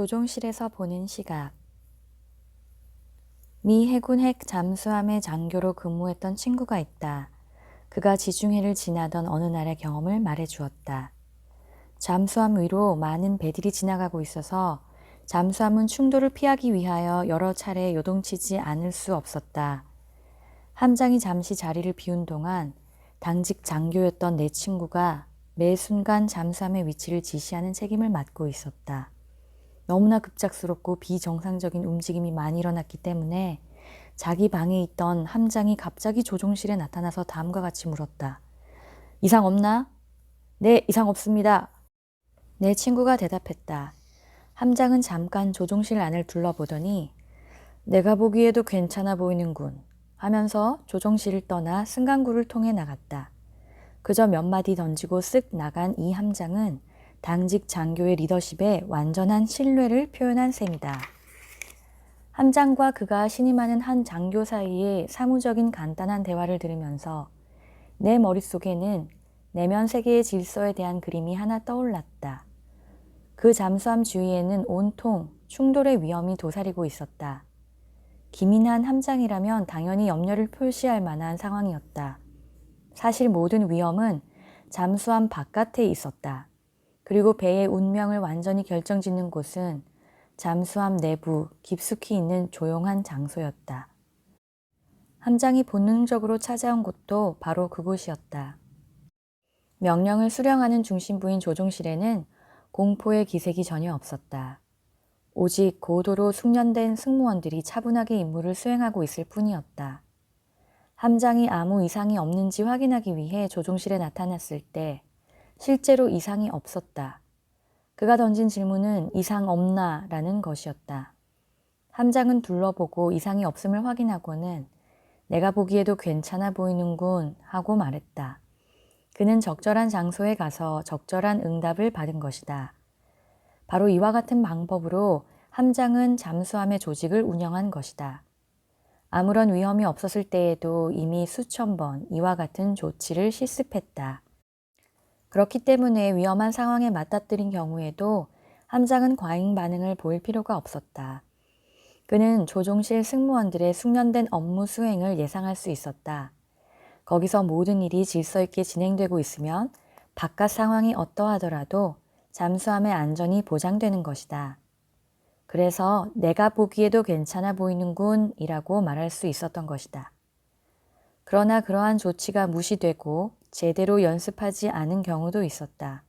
조종실에서 보는 시각 미 해군 핵 잠수함의 장교로 근무했던 친구가 있다. 그가 지중해를 지나던 어느 날의 경험을 말해 주었다. 잠수함 위로 많은 배들이 지나가고 있어서 잠수함은 충돌을 피하기 위하여 여러 차례 요동치지 않을 수 없었다. 함장이 잠시 자리를 비운 동안 당직 장교였던 내 친구가 매 순간 잠수함의 위치를 지시하는 책임을 맡고 있었다. 너무나 급작스럽고 비정상적인 움직임이 많이 일어났기 때문에 자기 방에 있던 함장이 갑자기 조종실에 나타나서 다음과 같이 물었다. 이상 없나? 네, 이상 없습니다. 내 친구가 대답했다. 함장은 잠깐 조종실 안을 둘러보더니 내가 보기에도 괜찮아 보이는군 하면서 조종실을 떠나 승강구를 통해 나갔다. 그저 몇 마디 던지고 쓱 나간 이 함장은 당직 장교의 리더십에 완전한 신뢰를 표현한 셈이다. 함장과 그가 신임하는 한 장교 사이의 사무적인 간단한 대화를 들으면서 내 머릿속에는 내면 세계의 질서에 대한 그림이 하나 떠올랐다. 그 잠수함 주위에는 온통 충돌의 위험이 도사리고 있었다. 기민한 함장이라면 당연히 염려를 표시할 만한 상황이었다. 사실 모든 위험은 잠수함 바깥에 있었다. 그리고 배의 운명을 완전히 결정짓는 곳은 잠수함 내부 깊숙이 있는 조용한 장소였다. 함장이 본능적으로 찾아온 곳도 바로 그곳이었다. 명령을 수령하는 중심부인 조종실에는 공포의 기색이 전혀 없었다. 오직 고도로 숙련된 승무원들이 차분하게 임무를 수행하고 있을 뿐이었다. 함장이 아무 이상이 없는지 확인하기 위해 조종실에 나타났을 때 실제로 이상이 없었다. 그가 던진 질문은 이상 없나 라는 것이었다. 함장은 둘러보고 이상이 없음을 확인하고는 내가 보기에도 괜찮아 보이는군 하고 말했다. 그는 적절한 장소에 가서 적절한 응답을 받은 것이다. 바로 이와 같은 방법으로 함장은 잠수함의 조직을 운영한 것이다. 아무런 위험이 없었을 때에도 이미 수천 번 이와 같은 조치를 실습했다. 그렇기 때문에 위험한 상황에 맞닥뜨린 경우에도 함장은 과잉 반응을 보일 필요가 없었다. 그는 조종실 승무원들의 숙련된 업무 수행을 예상할 수 있었다. 거기서 모든 일이 질서 있게 진행되고 있으면 바깥 상황이 어떠하더라도 잠수함의 안전이 보장되는 것이다. 그래서 내가 보기에도 괜찮아 보이는군 이라고 말할 수 있었던 것이다. 그러나 그러한 조치가 무시되고 제대로 연습하지 않은 경우도 있었다.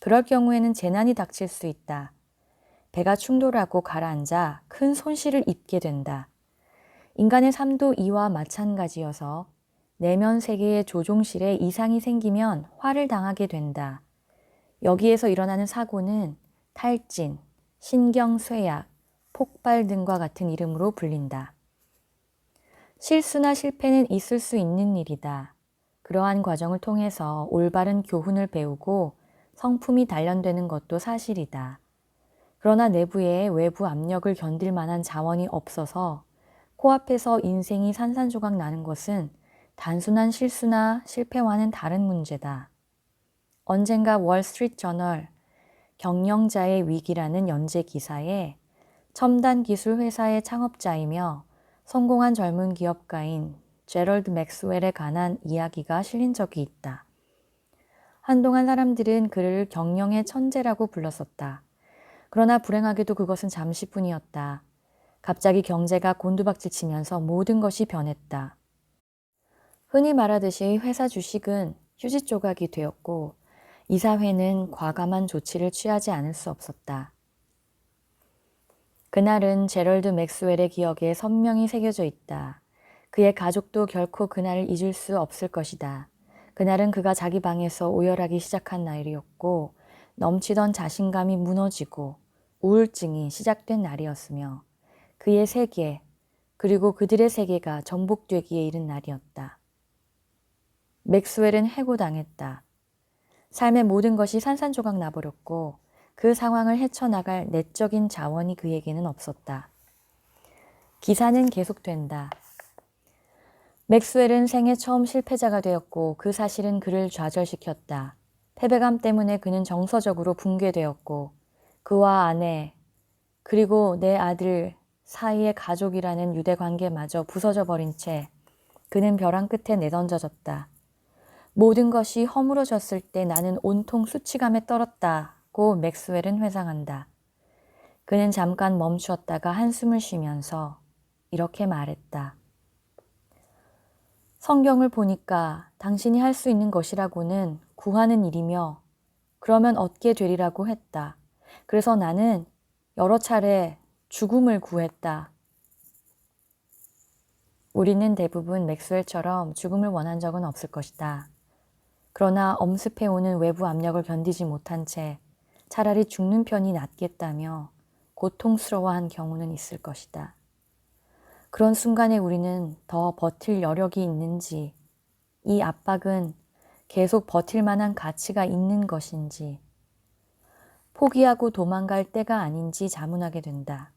그럴 경우에는 재난이 닥칠 수 있다. 배가 충돌하고 가라앉아 큰 손실을 입게 된다. 인간의 삶도 이와 마찬가지여서 내면 세계의 조종실에 이상이 생기면 화를 당하게 된다. 여기에서 일어나는 사고는 탈진, 신경쇠약, 폭발 등과 같은 이름으로 불린다. 실수나 실패는 있을 수 있는 일이다. 그러한 과정을 통해서 올바른 교훈을 배우고 성품이 단련되는 것도 사실이다. 그러나 내부에 외부 압력을 견딜 만한 자원이 없어서 코앞에서 인생이 산산조각 나는 것은 단순한 실수나 실패와는 다른 문제다. 언젠가 월스트리트 저널 경영자의 위기라는 연재 기사에 첨단 기술 회사의 창업자이며 성공한 젊은 기업가인 제럴드 맥스웰에 관한 이야기가 실린 적이 있다. 한동안 사람들은 그를 경영의 천재라고 불렀었다. 그러나 불행하게도 그것은 잠시뿐이었다. 갑자기 경제가 곤두박질 치면서 모든 것이 변했다. 흔히 말하듯이 회사 주식은 휴지 조각이 되었고 이사회는 과감한 조치를 취하지 않을 수 없었다. 그날은 제럴드 맥스웰의 기억에 선명히 새겨져 있다. 그의 가족도 결코 그날을 잊을 수 없을 것이다. 그날은 그가 자기 방에서 오열하기 시작한 날이었고 넘치던 자신감이 무너지고 우울증이 시작된 날이었으며 그의 세계 그리고 그들의 세계가 전복되기에 이른 날이었다. 맥스웰은 해고당했다. 삶의 모든 것이 산산조각 나버렸고 그 상황을 헤쳐나갈 내적인 자원이 그에게는 없었다. 기사는 계속된다. 맥스웰은 생애 처음 실패자가 되었고 그 사실은 그를 좌절시켰다. 패배감 때문에 그는 정서적으로 붕괴되었고 그와 아내, 그리고 내 아들 사이의 가족이라는 유대 관계마저 부서져 버린 채 그는 벼랑 끝에 내던져졌다. 모든 것이 허물어졌을 때 나는 온통 수치감에 떨었다고 맥스웰은 회상한다. 그는 잠깐 멈추었다가 한숨을 쉬면서 이렇게 말했다. 성경을 보니까 당신이 할 수 있는 것이라고는 구하는 일이며 그러면 얻게 되리라고 했다. 그래서 나는 여러 차례 죽음을 구했다. 우리는 대부분 맥스웰처럼 죽음을 원한 적은 없을 것이다. 그러나 엄습해오는 외부 압력을 견디지 못한 채 차라리 죽는 편이 낫겠다며 고통스러워한 경우는 있을 것이다. 그런 순간에 우리는 더 버틸 여력이 있는지, 이 압박은 계속 버틸 만한 가치가 있는 것인지, 포기하고 도망갈 때가 아닌지 자문하게 된다.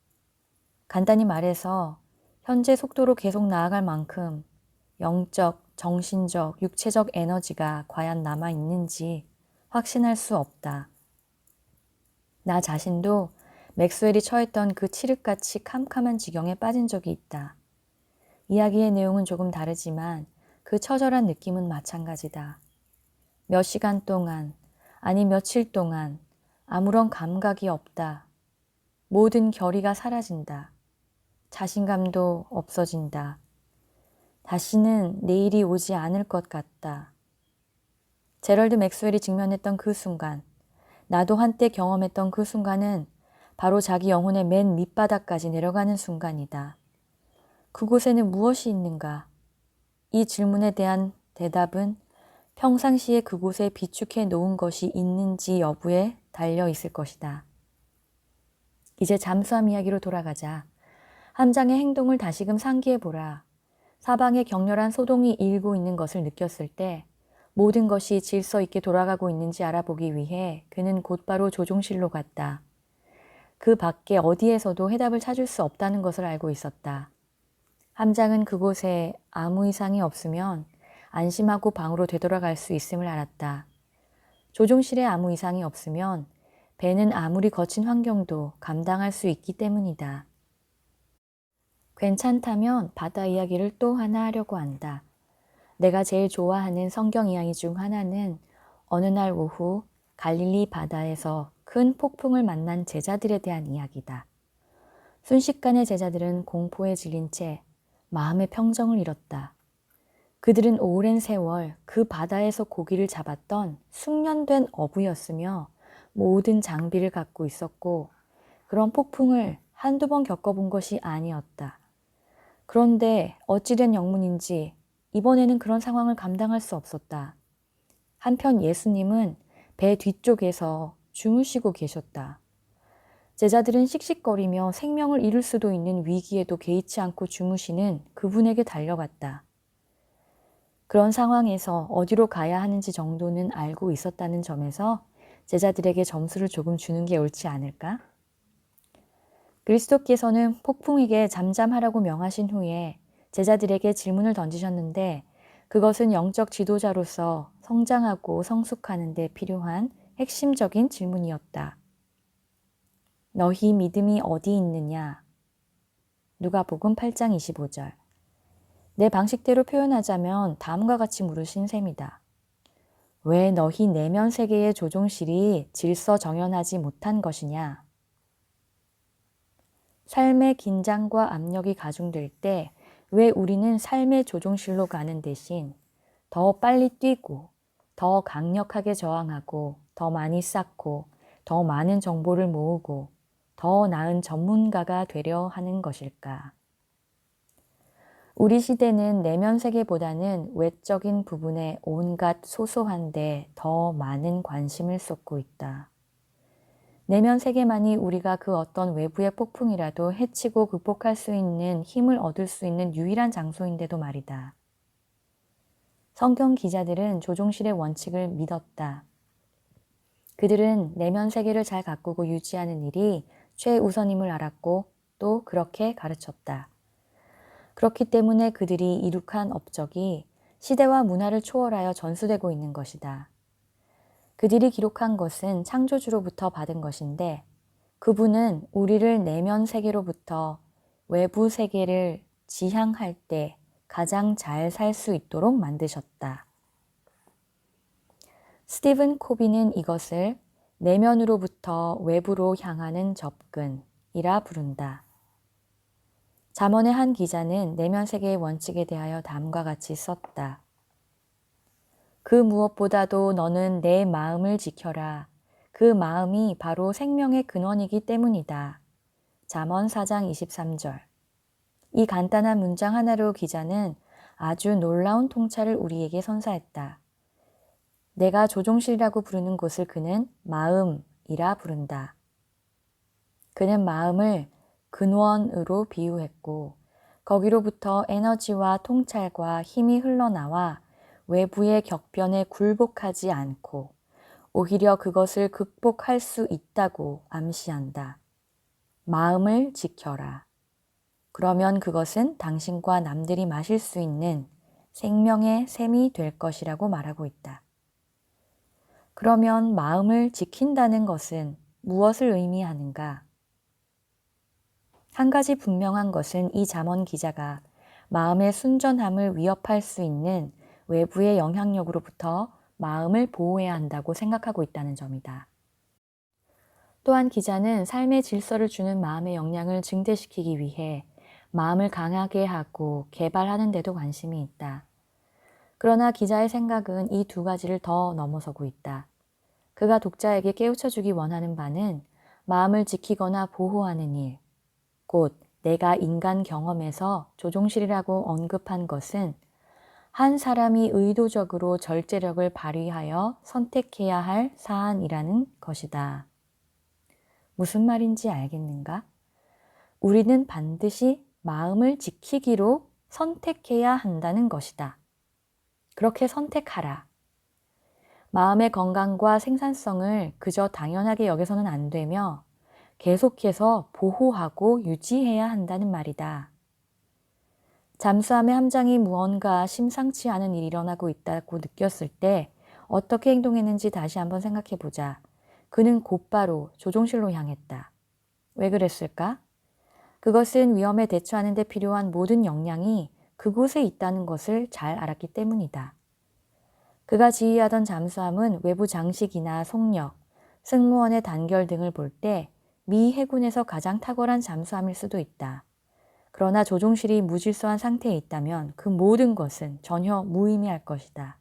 간단히 말해서 현재 속도로 계속 나아갈 만큼 영적, 정신적, 육체적 에너지가 과연 남아 있는지 확신할 수 없다. 나 자신도 맥스웰이 처했던 그 칠흑같이 캄캄한 지경에 빠진 적이 있다. 이야기의 내용은 조금 다르지만 그 처절한 느낌은 마찬가지다. 몇 시간 동안, 아니 며칠 동안 아무런 감각이 없다. 모든 결의가 사라진다. 자신감도 없어진다. 다시는 내일이 오지 않을 것 같다. 제럴드 맥스웰이 직면했던 그 순간, 나도 한때 경험했던 그 순간은 바로 자기 영혼의 맨 밑바닥까지 내려가는 순간이다. 그곳에는 무엇이 있는가? 이 질문에 대한 대답은 평상시에 그곳에 비축해 놓은 것이 있는지 여부에 달려 있을 것이다. 이제 잠수함 이야기로 돌아가자. 함장의 행동을 다시금 상기해 보라. 사방에 격렬한 소동이 일고 있는 것을 느꼈을 때 모든 것이 질서 있게 돌아가고 있는지 알아보기 위해 그는 곧바로 조종실로 갔다. 그 밖에 어디에서도 해답을 찾을 수 없다는 것을 알고 있었다. 함장은 그곳에 아무 이상이 없으면 안심하고 방으로 되돌아갈 수 있음을 알았다. 조종실에 아무 이상이 없으면 배는 아무리 거친 환경도 감당할 수 있기 때문이다. 괜찮다면 바다 이야기를 또 하나 하려고 한다. 내가 제일 좋아하는 성경 이야기 중 하나는 어느 날 오후 갈릴리 바다에서 큰 폭풍을 만난 제자들에 대한 이야기다. 순식간에 제자들은 공포에 질린 채 마음의 평정을 잃었다. 그들은 오랜 세월 그 바다에서 고기를 잡았던 숙련된 어부였으며 모든 장비를 갖고 있었고 그런 폭풍을 한두 번 겪어본 것이 아니었다. 그런데 어찌된 영문인지 이번에는 그런 상황을 감당할 수 없었다. 한편 예수님은 배 뒤쪽에서 주무시고 계셨다. 제자들은 씩씩거리며 생명을 잃을 수도 있는 위기에도 개의치 않고 주무시는 그분에게 달려갔다. 그런 상황에서 어디로 가야 하는지 정도는 알고 있었다는 점에서 제자들에게 점수를 조금 주는 게 옳지 않을까? 그리스도께서는 폭풍에게 잠잠하라고 명하신 후에 제자들에게 질문을 던지셨는데 그것은 영적 지도자로서 성장하고 성숙하는 데 필요한 핵심적인 질문이었다. 너희 믿음이 어디 있느냐? 누가복음 8장 25절. 내 방식대로 표현하자면 다음과 같이 물으신 셈이다. 왜 너희 내면 세계의 조종실이 질서 정연하지 못한 것이냐? 삶의 긴장과 압력이 가중될 때 왜 우리는 삶의 조종실로 가는 대신 더 빨리 뛰고 더 강력하게 저항하고 더 많이 쌓고 더 많은 정보를 모으고 더 나은 전문가가 되려 하는 것일까? 우리 시대는 내면 세계보다는 외적인 부분에 온갖 소소한데 더 많은 관심을 쏟고 있다. 내면 세계만이 우리가 그 어떤 외부의 폭풍이라도 해치고 극복할 수 있는 힘을 얻을 수 있는 유일한 장소인데도 말이다. 성경 기자들은 조종실의 원칙을 믿었다. 그들은 내면 세계를 잘 가꾸고 유지하는 일이 최우선임을 알았고 또 그렇게 가르쳤다. 그렇기 때문에 그들이 이룩한 업적이 시대와 문화를 초월하여 전수되고 있는 것이다. 그들이 기록한 것은 창조주로부터 받은 것인데 그분은 우리를 내면 세계로부터 외부 세계를 지향할 때 가장 잘 살 수 있도록 만드셨다. 스티븐 코비는 이것을 내면으로부터 외부로 향하는 접근이라 부른다. 잠언의 한 기자는 내면 세계의 원칙에 대하여 다음과 같이 썼다. 그 무엇보다도 너는 내 마음을 지켜라. 그 마음이 바로 생명의 근원이기 때문이다. 잠언 4장 23절. 이 간단한 문장 하나로 기자는 아주 놀라운 통찰을 우리에게 선사했다. 내가 조종실이라고 부르는 곳을 그는 마음이라 부른다. 그는 마음을 근원으로 비유했고 거기로부터 에너지와 통찰과 힘이 흘러나와 외부의 격변에 굴복하지 않고 오히려 그것을 극복할 수 있다고 암시한다. 마음을 지켜라. 그러면 그것은 당신과 남들이 마실 수 있는 생명의 샘이 될 것이라고 말하고 있다. 그러면 마음을 지킨다는 것은 무엇을 의미하는가? 한 가지 분명한 것은 이 잠언 기자가 마음의 순전함을 위협할 수 있는 외부의 영향력으로부터 마음을 보호해야 한다고 생각하고 있다는 점이다. 또한 기자는 삶의 질서를 주는 마음의 역량을 증대시키기 위해 마음을 강하게 하고 개발하는 데도 관심이 있다. 그러나 기자의 생각은 이 두 가지를 더 넘어서고 있다. 그가 독자에게 깨우쳐 주기 원하는 바는 마음을 지키거나 보호하는 일, 곧 내가 인간 경험에서 조종실이라고 언급한 것은 한 사람이 의도적으로 절제력을 발휘하여 선택해야 할 사안이라는 것이다. 무슨 말인지 알겠는가? 우리는 반드시 마음을 지키기로 선택해야 한다는 것이다. 그렇게 선택하라. 마음의 건강과 생산성을 그저 당연하게 여겨서는 안 되며 계속해서 보호하고 유지해야 한다는 말이다. 잠수함의 함장이 무언가 심상치 않은 일이 일어나고 있다고 느꼈을 때 어떻게 행동했는지 다시 한번 생각해 보자. 그는 곧바로 조종실로 향했다. 왜 그랬을까? 그것은 위험에 대처하는 데 필요한 모든 역량이 그곳에 있다는 것을 잘 알았기 때문이다. 그가 지휘하던 잠수함은 외부 장식이나 속력, 승무원의 단결 등을 볼 때 미 해군에서 가장 탁월한 잠수함일 수도 있다. 그러나 조종실이 무질서한 상태에 있다면 그 모든 것은 전혀 무의미할 것이다.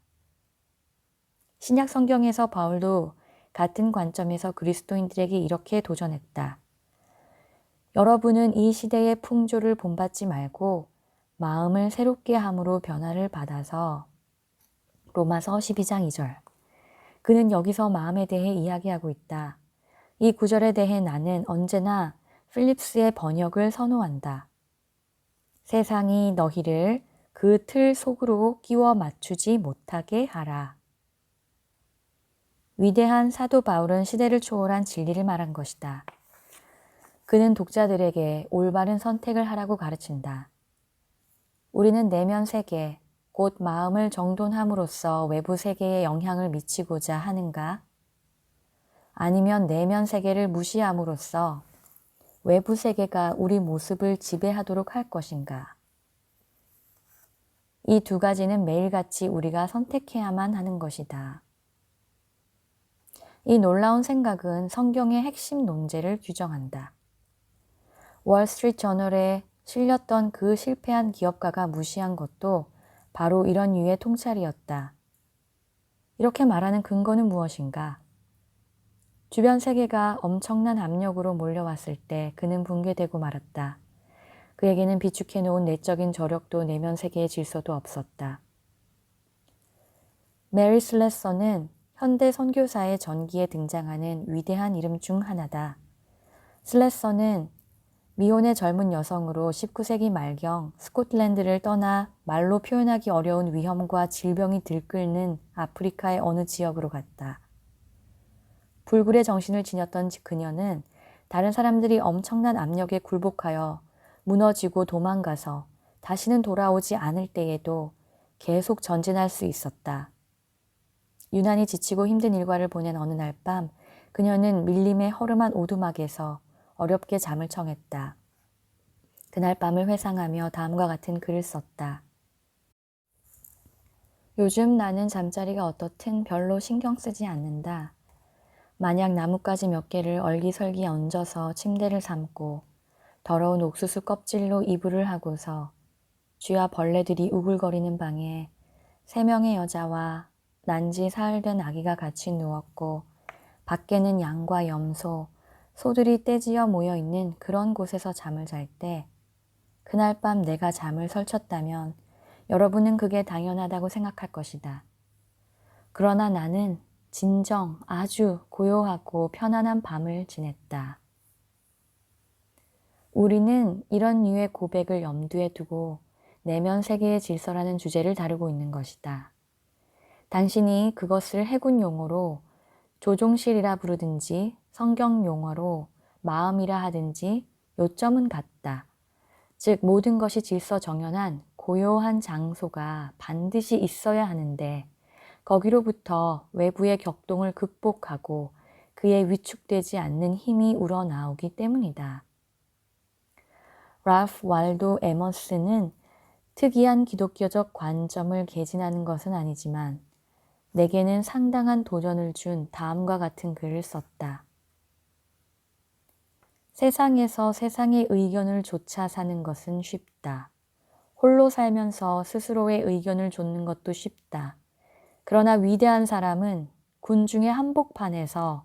신약 성경에서 바울도 같은 관점에서 그리스도인들에게 이렇게 도전했다. 여러분은 이 시대의 풍조를 본받지 말고 마음을 새롭게 함으로 변화를 받아서 로마서 12장 2절. 그는 여기서 마음에 대해 이야기하고 있다. 이 구절에 대해 나는 언제나 필립스의 번역을 선호한다. 세상이 너희를 그 틀 속으로 끼워 맞추지 못하게 하라. 위대한 사도 바울은 시대를 초월한 진리를 말한 것이다. 그는 독자들에게 올바른 선택을 하라고 가르친다. 우리는 내면 세계, 곧 마음을 정돈함으로써 외부 세계에 영향을 미치고자 하는가? 아니면 내면 세계를 무시함으로써 외부 세계가 우리 모습을 지배하도록 할 것인가? 이 두 가지는 매일같이 우리가 선택해야만 하는 것이다. 이 놀라운 생각은 성경의 핵심 논제를 규정한다. 월스트리트 저널에 실렸던 그 실패한 기업가가 무시한 것도 바로 이런 유의 통찰이었다. 이렇게 말하는 근거는 무엇인가? 주변 세계가 엄청난 압력으로 몰려왔을 때 그는 붕괴되고 말았다. 그에게는 비축해 놓은 내적인 저력도 내면 세계의 질서도 없었다. 메리 슬레서는 현대 선교사의 전기에 등장하는 위대한 이름 중 하나다. 슬레서는 미혼의 젊은 여성으로 19세기 말경 스코틀랜드를 떠나 말로 표현하기 어려운 위험과 질병이 들끓는 아프리카의 어느 지역으로 갔다. 불굴의 정신을 지녔던 그녀는 다른 사람들이 엄청난 압력에 굴복하여 무너지고 도망가서 다시는 돌아오지 않을 때에도 계속 전진할 수 있었다. 유난히 지치고 힘든 일과를 보낸 어느 날 밤 그녀는 밀림의 허름한 오두막에서 어렵게 잠을 청했다. 그날 밤을 회상하며 다음과 같은 글을 썼다. 요즘 나는 잠자리가 어떻든 별로 신경 쓰지 않는다. 만약 나뭇가지 몇 개를 얼기설기 얹어서 침대를 삼고 더러운 옥수수 껍질로 이불을 하고서 쥐와 벌레들이 우글거리는 방에 세 명의 여자와 난지 사흘 된 아기가 같이 누웠고 밖에는 양과 염소, 소들이 떼지어 모여 있는 그런 곳에서 잠을 잘 때 그날 밤 내가 잠을 설쳤다면 여러분은 그게 당연하다고 생각할 것이다. 그러나 나는 진정 아주 고요하고 편안한 밤을 지냈다. 우리는 이런 류의 고백을 염두에 두고 내면 세계의 질서라는 주제를 다루고 있는 것이다. 당신이 그것을 해군 용어로 조종실이라 부르든지 성경 용어로 마음이라 하든지 요점은 같다. 즉 모든 것이 질서 정연한 고요한 장소가 반드시 있어야 하는데 거기로부터 외부의 격동을 극복하고 그에 위축되지 않는 힘이 우러나오기 때문이다. 라프 왈도 에머스는 특이한 기독교적 관점을 개진하는 것은 아니지만 내게는 상당한 도전을 준 다음과 같은 글을 썼다. 세상에서 세상의 의견을 조차 사는 것은 쉽다. 홀로 살면서 스스로의 의견을 좇는 것도 쉽다. 그러나 위대한 사람은 군중의 한복판에서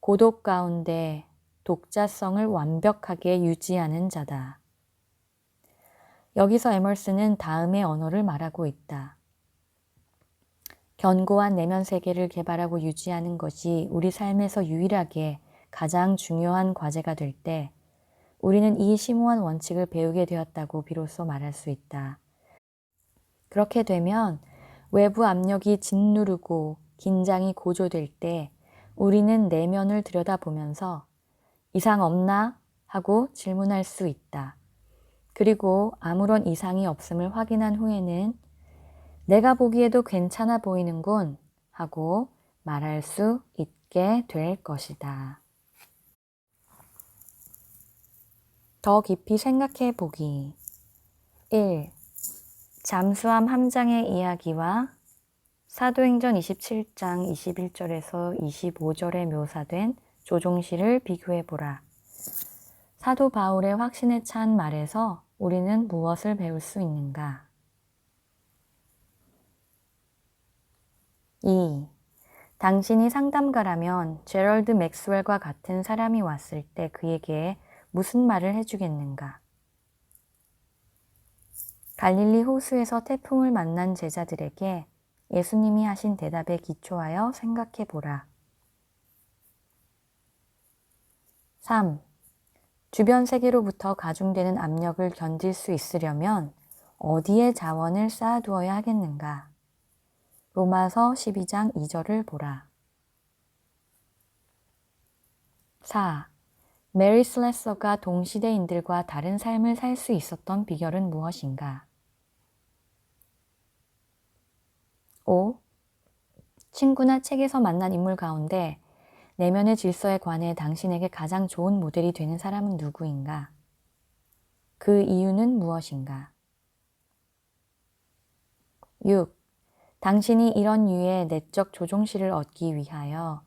고독 가운데 독자성을 완벽하게 유지하는 자다. 여기서 에머슨은 다음의 언어를 말하고 있다. 견고한 내면 세계를 개발하고 유지하는 것이 우리 삶에서 유일하게 가장 중요한 과제가 될 때 우리는 이 심오한 원칙을 배우게 되었다고 비로소 말할 수 있다. 그렇게 되면 외부 압력이 짓누르고 긴장이 고조될 때 우리는 내면을 들여다보면서 이상 없나? 하고 질문할 수 있다. 그리고 아무런 이상이 없음을 확인한 후에는 내가 보기에도 괜찮아 보이는군 하고 말할 수 있게 될 것이다. 더 깊이 생각해 보기. 1. 잠수함 함장의 이야기와 사도행전 27장 21절에서 25절에 묘사된 조종실을 비교해 보라. 사도 바울의 확신에 찬 말에서 우리는 무엇을 배울 수 있는가? 2. 당신이 상담가라면 제럴드 맥스웰과 같은 사람이 왔을 때 그에게 무슨 말을 해주겠는가? 갈릴리 호수에서 태풍을 만난 제자들에게 예수님이 하신 대답에 기초하여 생각해 보라. 3. 주변 세계로부터 가중되는 압력을 견딜 수 있으려면 어디에 자원을 쌓아두어야 하겠는가? 로마서 12장 2절을 보라. 4. 메리 슬래서가 동시대인들과 다른 삶을 살 수 있었던 비결은 무엇인가? 5. 친구나 책에서 만난 인물 가운데 내면의 질서에 관해 당신에게 가장 좋은 모델이 되는 사람은 누구인가? 그 이유는 무엇인가? 6. 당신이 이런 유의 내적 조종실을 얻기 위하여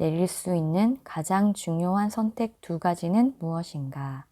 내릴 수 있는 가장 중요한 선택 두 가지는 무엇인가?